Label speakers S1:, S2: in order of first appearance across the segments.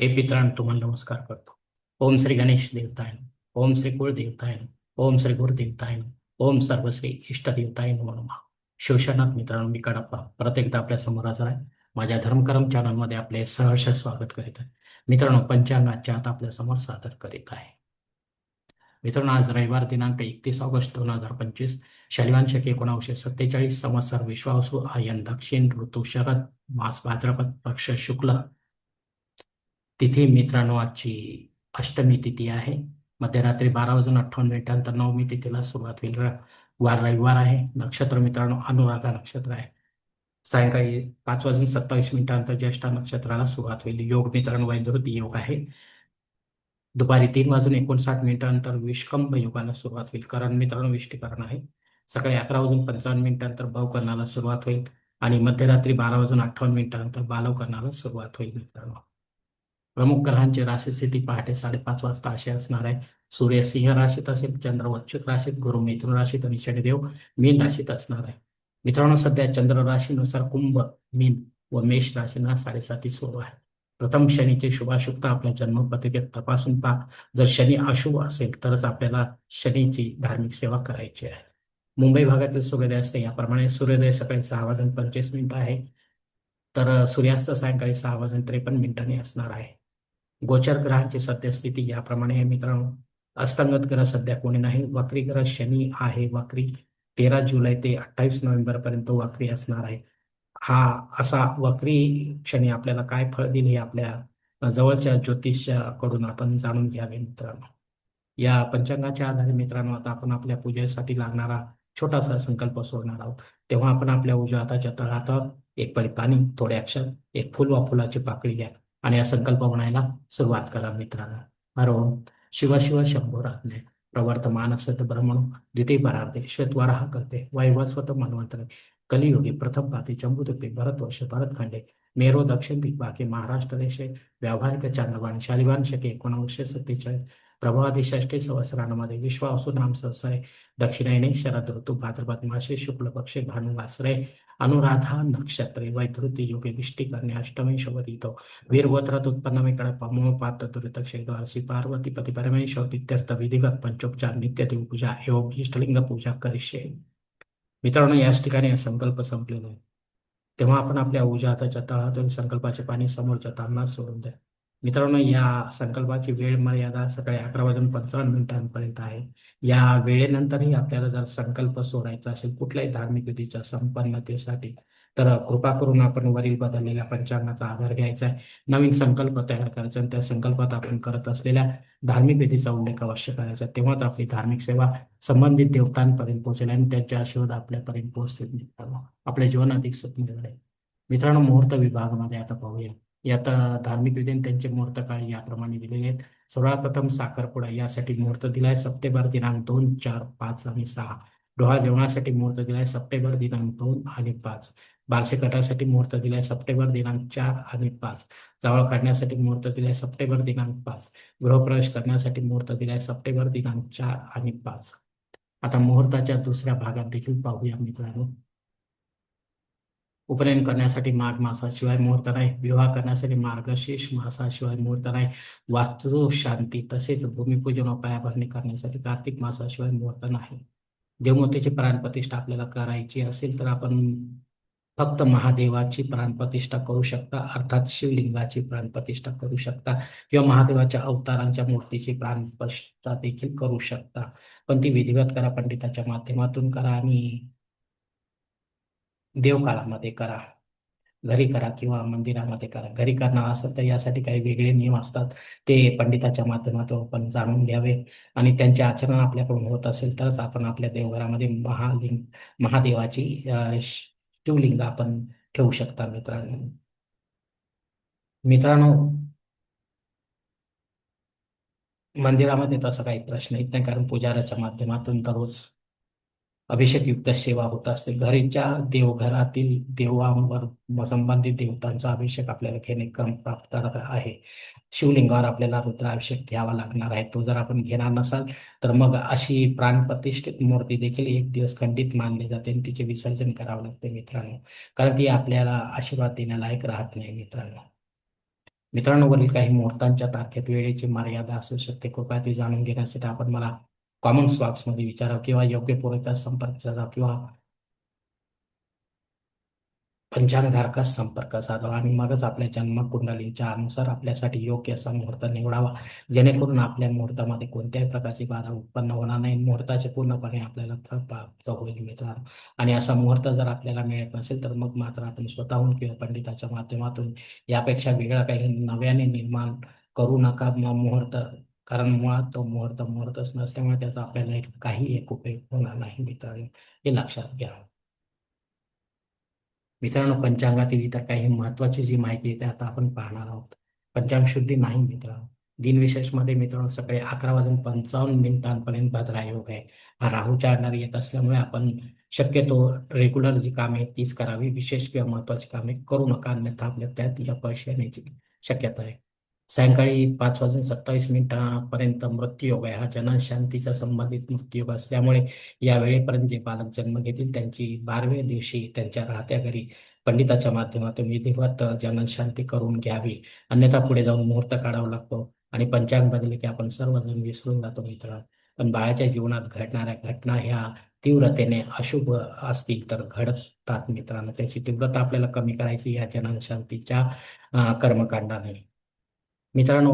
S1: हे पितरांनो तुम्हाला नमस्कार करतो. ओम श्री गणेश देवताय ओम श्री कुळ देवताय ओम श्री गुरु देवताय ओम सर्वश्री इष्ट देवताय म्हणून शिवशनाथ मित्रांनो मी कडप्पा परत एकदा आपल्यासमोर हजर आहे. माझ्या धर्मकर्म चॅनलमध्ये आपले सहर्ष स्वागत करीत आहे. मित्रांनो पंचांगाच्या आता आपल्यासमोर सादर करीत आहे. मित्रांनो आज रविवार दिनांक एकतीस ऑगस्ट दोन हजार पंचवीस शनिवार शके एकोणावीसशे सत्तेचाळीस संवत्सर विश्वासू आयन दक्षिण ऋतू शरद मास भाद्रपद पक्ष शुक्ल तिथे मित्रांनो आजची अष्टमी तिथी आहे. मध्यरात्री बारा वाजून अठ्ठावन्न मिनिटांतर नवमी तिथीला सुरुवात होईल. र- वार रविवार आहे. नक्षत्र मित्रांनो अनुराधा नक्षत्र आहे. सायंकाळी पाच वाजून सत्तावीस मिनिटांतर ज्येष्ठा नक्षत्राला सुरुवात होईल. योग मित्रांनो वैद्यवृत्ती योग आहे. दुपारी तीन वाजून एकोणसाठ मिनिटांतर विष्कंभ योगाला सुरुवात होईल. करण मित्रांनो विष्टीकरण आहे. सकाळी अकरा वाजून पंचावन्न मिनिटांतर भावकरणाला सुरुवात होईल. आणि मध्यरात्री बारा वाजून अठ्ठावन्न मिनिटांनंतर बालवकरणाला सुरुवात होईल मित्रांनो. प्रमुख ग्रहांची राशी स्थिती पहाटे साडेपाच वाजता अशी असणार आहे. सूर्य सिंह राशीत असेल चंद्र वच्छुक राशीत गुरु मिथुन राशीत आणि शनिदेव मीन राशीत असणार आहे. मित्रांनो सध्या चंद्र राशीनुसार कुंभ मीन व मेष राशींना साडेसाती सुरू आहे. प्रथम शनीचे शुभाशुक्ता आपल्या जन्मपत्रिकेत तपासून पहा. जर शनी अशुभ असेल तरच आपल्याला शनीची धार्मिक सेवा करायची आहे. मुंबई भागातील सूर्योदय असते. याप्रमाणे सूर्योदय सकाळी सहा वाजून पंचवीस मिनिटं आहे. तर सूर्यास्त सायंकाळी सहा वाजून त्रेपन्न मिनिटांनी असणार आहे. गोचर ग्रहांची सद्यस्थिती याप्रमाणे आहे मित्रांनो. अस्तंगत ग्रह सध्या कोणी नाही. वक्री ग्रह शनी आहे. वक्री तेरा जुलै ते अठ्ठावीस नोव्हेंबर पर्यंत वक्री असणार आहे. हा असा वक्री क्षणी आपल्याला काय फळ दिले हे आपल्या जवळच्या ज्योतिषाकडून आपण जाणून घ्यावे मित्रांनो. या पंचांगाच्या आधारे मित्रांनो आता आपण आपल्या पूजेसाठी लागणारा छोटासा संकल्प सोडणार आहोत. तेव्हा आपण आपल्या उजव्या हाताच्या तळात एक पळी पाणी थोडे अक्षर एक फुल वा फुलाची पाकळी घ्या. आणि या संकल्प म्हणायला सुरुवात करा मित्रांनो. हर ओम शिव शिव शंभो राधने प्रवर्तमान सत ब्रह्मणो द्वितीय परार्थे श्वेतवाराह करते वैवस्वत मनवंतरे कलियुगी प्रथम पाती चंबुदुपी भरतवर्ष भरतखंडे मेरो दक्षिण दिग्भागे महाराष्ट्र देशे. व्यावहारिक चांद्रवाणी शालिवान शके एकोणावीसशे सत्तेचाळीस. प्रभावादी षष्टी विश्वा विश्वासू नाम सहसाय दक्षिणेने शरद ऋतू भाद्रपद मासे शुक्ल पक्षे भानुवासरे अनुराधा नक्षत्रे वैधृती योगे विष्टी अष्टमी शोभितो वीरगोत्रात उत्पन्न पमो पात्र दुरित द्वारशी पार्वती पती परमेश्वर इत्यर्थ विधिवत पंचोपचार नित्य देवपूजा एवं इष्टलिंग पूजा करिष्ये। मित्रांनो याच ठिकाणी संकल्प संपलेला आहे. तेव्हा आपण आपल्या उजाताच्या हाताच्या संकल्पाचे पाणी समोरच्या तांना सोडून द्या. मित्रांनो या संकल्पाची वेळ मर्यादा सकाळी अकरा वाजून पंचावन्न मिनिटांपर्यंत आहे. या वेळेनंतरही आपल्याला जर संकल्प सोडायचा असेल कुठल्याही धार्मिक विधीच्या संपन्नतेसाठी तर कृपा करून आपण वरील बदललेल्या पंचांगाचा आधार घ्यायचा आहे. नवीन संकल्प तयार करायचा आणि त्या संकल्पात आपण करत असलेल्या धार्मिक विधीचा उल्लेख अवश्य करायचा तेव्हाच आपली धार्मिक सेवा संबंधित देवतांपर्यंत पोहोचेल आणि त्यांचे आशीर्वाद आपल्यापर्यंत पोहोचतील. मित्रांनो आपले जीवन अधिक सुखमय मित्रांनो मुहूर्त विभागामध्ये आता पाहूया. यात धार्मिक विधीन त्यांचे मुहूर्त काळ याप्रमाणे दिलेले आहेत. सर्वप्रथम साखरपुडा यासाठी मुहूर्त दिलाय. सप्टेंबर दिनांक दोन चार पाच आणि सहा. डोहा जेवणासाठी मुहूर्त दिलाय सप्टेंबर दिनांक दोन आणि पाच. बारसे कटासाठी मुहूर्त दिलाय सप्टेंबर दिनांक चार आणि पाच. जावळ काढण्यासाठी मुहूर्त दिलाय सप्टेंबर दिनांक पाच. गृहप्रवेश करण्यासाठी मुहूर्त दिलाय सप्टेंबर दिनांक चार आणि पाच. आता मुहूर्ताच्या दुसऱ्या भागात देखील पाहूया मित्रांनो. उपनयन करण्यासाठी माघ मासाशिवाय मुहूर्त नाही. विवाह करण्यासाठी मार्गशीर्ष मासाशिवाय मुहूर्त नाही. वास्तू शांती तसेच भूमिपूजन व पायाभरणी करण्यासाठी कार्तिक मासाशिवाय मुहूर्त नाही. देवमूर्तीची प्राणप्रतिष्ठा आपल्याला करायची असेल तर आपण फक्त महादेवाची प्राणप्रतिष्ठा करू शकता. अर्थात शिवलिंगाची प्राणप्रतिष्ठा करू शकता किंवा महादेवाच्या अवतारांच्या मूर्तीची प्राणप्रतिष्ठा देखील करू शकता. पण ती विधिवत करा पंडिताच्या माध्यमातून करा आणि देवकाळामध्ये करा घरी करा किंवा मंदिरामध्ये करा. घरी करणार असेल तर यासाठी काही वेगळे नियम असतात. ते पंडिताच्या माध्यमातून आपण जाणून घ्यावे आणि त्यांचे आचरण आपल्याकडून होत असेल तरच आपण आपल्या देवघरामध्ये महालिंग महादेवाची शिवलिंग आपण ठेवू शकता मित्रांनो. मित्रांनो मंदिरामध्ये तसं काही प्रश्न येत नाही कारण पुजाऱ्याच्या माध्यमातून दररोज अभिषेकयुक्त सेवा होत असते. घरीच्या देवघरातील देवांवर संबंधित देवतांचा अभिषेक आपल्याला घेणे क्रम प्राप्त आहे. शिवलिंगावर आपल्याला रुद्राभिषेक घ्यावा लागणार आहे. तो जर आपण घेणार नसाल तर मग अशी प्राणप्रतिष्ठित मूर्ती देखील एक दिवस खंडित मानली जाते आणि तिचे विसर्जन करावं लागते मित्रांनो. कारण ती आपल्याला आशीर्वाद देण्यालायक राहत नाही मित्रांनो. मित्रांनो वरील काही मुहूर्तांच्या तारखेत वेळेची मर्यादा असू शकते. कृपया ती जाणून घेण्यासाठी आपण मला कॉमन स्वॅप्समध्ये विचारा किंवा योग्य पुरवठा संपर्क साधा किंवा पंचांगधारकास संपर्क साधावा आणि मगच आपल्या जन्म जन्मकुंडलीच्या अनुसार आपल्यासाठी योग्य असा मुहूर्त निवडावा. जेणेकरून आपल्या मुहूर्तामध्ये कोणत्याही प्रकारची बाधा उत्पन्न होणार नाही. मुहूर्ताचे पूर्णपणे आपल्याला प्राप्त होईल मित्रांनो. आणि असा मुहूर्त जर आपल्याला मिळत नसेल तर मग मात्र आपण स्वतःहून किंवा पंडिताच्या माध्यमातून यापेक्षा वेगळा काही नव्याने निर्माण करू नका. मुहूर्त कारण मुळात तो मुहूर्त मुहूर्तच नसल्यामुळे त्याचा आपल्याला एक- काही एक उपयोग होणार नाही मित्रांनो. हे लक्षात घ्या. मित्रांनो पंचांगातील इतर काही महत्वाची जी माहिती आहे ते आता आपण पाहणार आहोत. पंचांग शुद्धी नाही मित्रांनो. दिनविशेषमध्ये मित्रांनो सकाळी अकरा वाजून पंचावन्न मिनिटांपर्यंत भद्रा योग आहे. हा राहू चारणार येत असल्यामुळे आपण शक्यतो रेग्युलर जी कामे आहेत तीच करावी. विशेष किंवा महत्वाची कामे करू नका. अन्यथा आपल्या त्यात अपयश येण्याची शक्यता आहे. सायंकाळी पाच वाजून सत्तावीस मिनिटापर्यंत मृत्यूयोग आहे. हा जनशांतीचा संबंधित मृत्यूयोग असल्यामुळे या वेळेपर्यंत जे बालक जन्म घेतील त्यांची बारव्या दिवशी त्यांच्या राहत्या घरी पंडिताच्या माध्यमातून विधिवत जनशांती करून घ्यावी. अन्यथा पुढे जाऊन मुहूर्त काढावा लागतो आणि पंचांग बदल की आपण सर्वजण विसरून जातो मित्र पण बाळाच्या जीवनात घडणाऱ्या घटना ह्या तीव्रतेने अशुभ असतील तर घडतात मित्रांनो. त्याची तीव्रता आपल्याला कमी करायची या जननशांतीच्या कर्मकांडाने. मित्रांनो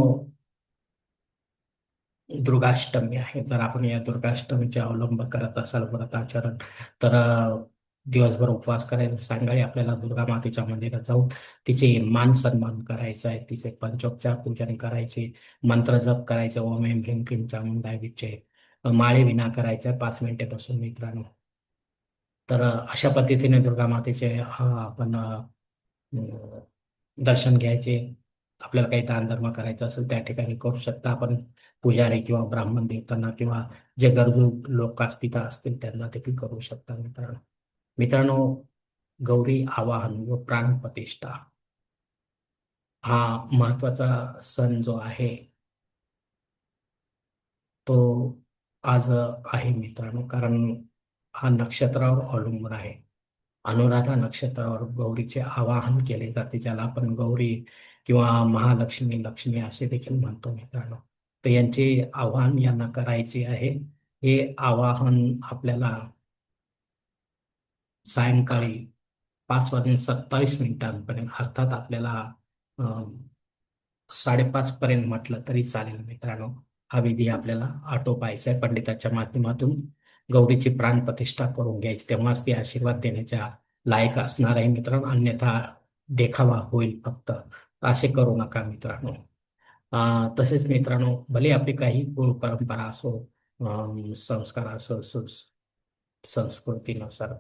S1: दुर्गाष्टमी आहे. जर आपण या दुर्गाष्टमीचे अवलंब करत असाल व्रताचरण तर दिवसभर उपवास करायचा सांगाळी आपल्याला दुर्गा मातेच्या मंदिरात जाऊन तिचे मान सन्मान करायचा आहे. तिचे पंचोपचार पूजन करायचे मंत्र जप करायचे ओम एम ह्रीम क्लीम चामुंडाय माळे विना करायचा पाच मिनिटे बसून मित्रांनो. तर अशा पद्धतीने दुर्गा मातेचे आपण दर्शन घ्यायचे. आपल्याला काही दानधर्म करायचा असेल त्या ठिकाणी करू शकता. आपण पुजारी किंवा ब्राह्मण देवतांना किंवा जे गरजू लोक तिथं असतील त्यांना देखील करू शकता मित्रांनो. मित्रांनो गौरी आवाहन व प्राणप्रतिष्ठा हा महत्त्वाचा सण जो आहे तो आज आहे मित्रांनो. कारण हा नक्षत्रावर अवलंबून आहे. अनुराधा नक्षत्रावर गौरीचे आवाहन केले जाते ज्याला आपण गौरी किंवा महालक्ष्मी लक्ष्मी असे देखील म्हणतो मित्रांनो. तर यांचे आव्हान यांना करायचे आहे. हे आवाहन आपल्याला सायंकाळी पाच वाजून सत्तावीस मिनिटांपर्यंत अर्थात आपल्याला अं, साडेपाच पर्यंत म्हटलं तरी चालेल मित्रांनो. हा विधी आपल्याला आटोपायचा आहे. पंडिताच्या माध्यमातून गौरीची प्राण प्रतिष्ठा करून घ्यायची. तेव्हाच ती आशीर्वाद देण्याच्या लायक असणार आहे मित्रांनो. अन्यथा देखावा होईल फक्त. असे करू नका मित्रांनो. तसेच मित्रांनो भले आपली काही कुळ परंपरा असो संस्कार असो संस्कृतीनुसार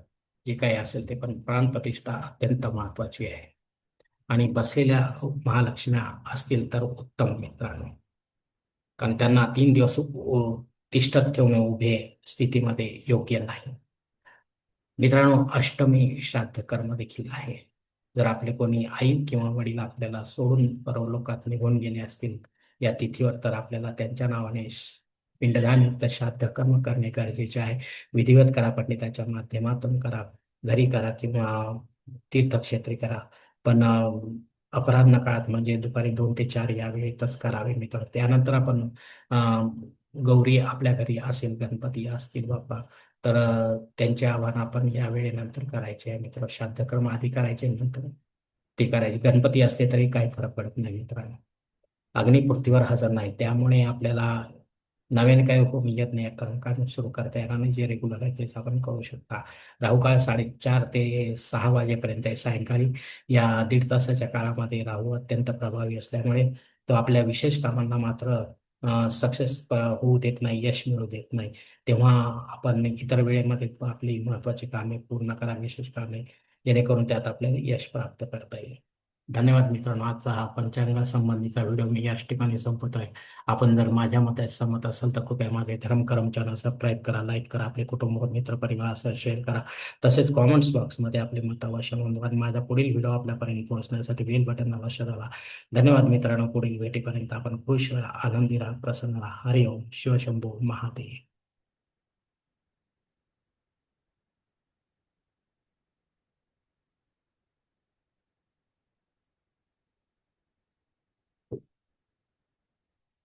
S1: जे काही असेल ते पण प्राणप्रतिष्ठा अत्यंत महत्वाची आहे. आणि बसलेल्या महालक्ष्म्या असतील तर उत्तम मित्रांनो. कारण त्यांना तीन दिवस तिष्ठत ठेवणे उभे स्थितीमध्ये योग्य नाही. मित्रांनो अष्टमी श्राद्ध कर्म देखील आहे. जर आपले कोणी आई किंवा वडील आपल्याला सोडून परवलोकात निघून गेले असतील या तिथीवर तर आपल्याला त्यांच्या नावाने पिंडदानयुक्त श्राद्ध कर्म करणे गरजेचे आहे. विधिवत करा पंडिताच्या माध्यमातून करा घरी करा किंवा तीर्थक्षेत्री करा. पण अपराह्न काळात म्हणजे दुपारी दोन ते चार या वेळेतच करावे मित्र त्यानंतर आपण गौरी आपल्या घरी असेल गणपती असतील बाप्पा तर त्यांचे आव्हान आपण या वेळेनंतर करायचे आहे मित्र श्राद्ध कर्म आधी करायचे नंतर ते करायचे. गणपती असले तरी काही फरक पडत नाही मित्रांनो. अग्निपूर्तीवर हजर नाही. त्यामुळे आपल्याला नव्याने काही हुकूम येत नाही. कर्मकांड सुरू करता येणार नाही. जे रेग्युलर आहे तेच आपण करू शकता. राहू काळ साडेचार ते सहा वाजेपर्यंत आहे. सायंकाळी या दीड तासाच्या काळामध्ये राहू अत्यंत प्रभावी असल्यामुळे तो आपल्या विशेष कामांना मात्र सक्सेस होऊ देत नाही यश मिळू देत नाही. तेव्हा आपण इतर वेळेमध्ये आपली महत्वाची कामे पूर्ण करा विशेष कामे जेणेकरून त्यात आपल्याला यश प्राप्त करता येईल. धन्यवाद मित्रांनो. आजचा हा पंचांगा संबंधीचा व्हिडिओ मी याच ठिकाणी संपत आहे आपण जर माझ्या मते सहमत असाल तर कृपया माझे धर्मकरम चॅनल सबस्क्राईब करा लाईक करा आपले कुटुंब मित्र परिवार असं शेअर करा. तसेच कॉमेंट्स बॉक्समध्ये आपले मत अवश्य नोंदवा आणि माझा पुढील व्हिडिओ आपल्यापर्यंत पोहोचण्यासाठी बेल बटन अवश्य दाबा. धन्यवाद मित्रांनो. पुढील भेटीपर्यंत आपण खुश राहा आनंदी राहा प्रसन्न राहा. हरिओम शिवशंभू महादेव.